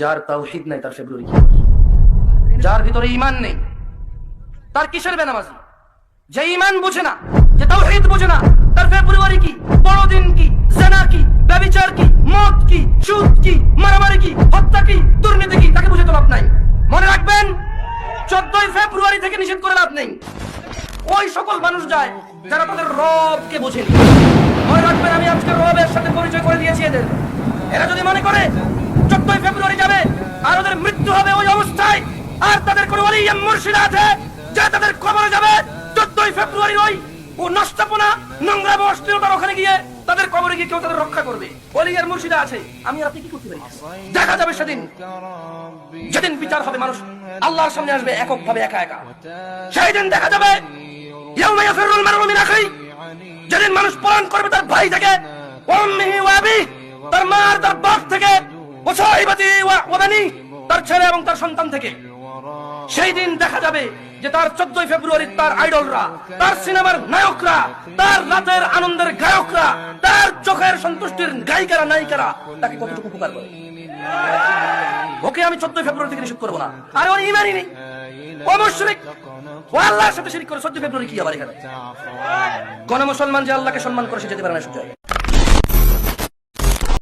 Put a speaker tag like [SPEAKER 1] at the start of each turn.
[SPEAKER 1] যার তাওহিদ নাই, তার ফেব্রুয়ারি যার ভিতরে ইমান নেই, তার কিসের বেনামাজি? যে ইমান বোঝে না, যে তাওহিদ বোঝে না, তার ফেব্রুয়ারি কি, বড়দিন কি, জেনা কি ব্যভিচার কি, মদ কি সুদ কি, মারামারি কি, হত্যা কি, দুর্নীতি কি, তাকে বুঝে তো লাভ নাই। মনে রাখবেন, চোদ্দই ফেব্রুয়ারি থেকে নিষেধ করে লাভ নেই। ওই সকল মানুষ যায় যারা তাদের রবকে বোঝেনি। মনে রাখবেন যদি মনে করে চোদ্দই ফেব্রুয়ারি যাবে, আর ওদের মৃত্যু হবে ওই অবস্থায়, আর তাদের কোনো মুর্শিদা আছে যে তাদের কবরে যাবে, চোদ্দই ফেব্রুয়ারি ওই ও নোংরা ওখানে গিয়ে তাদের কবরে গিয়ে কেউ তাদের রক্ষা করবে। অলিয়ার মুর্শিদা আছে, আমি আপনি কি করতে পারি? দেখা যাবে সেদিন। যেদিন বিচার হবে মানুষ, আল্লাহর সামনে আসবে একক ভাবে একা একা। সেই দিন দেখা যাবে যেদিন মানুষ করবে তার ভাই থেকে তার মা আর তার বাপ থেকে তার ছেলে এবং তার সন্তান থেকে। সেই দিন দেখা যাবে যে তার চোদ্দই ফেব্রুয়ারি তার আইডলরা, তার সিনেমার নায়করা, তার রাতের আনন্দের গায়করা, তার চোখের সন্তুষ্টির গায়িকারা, নায়িকারা তাকে কতটুকু উপকার করে? ওকে আমি চোদ্দই ফেব্রুয়ারি থেকে নিষেধ করব না। আরে ওর ইমানই নেই। অবশ্যই আল্লাহর সাথে শিরিক করে চোদ্দ ফেব্রুয়ারি কি আবার এখানে? কোন মুসলমান যে আল্লাহকে সম্মান করে, সে যেতে পারে না সব জায়গায়।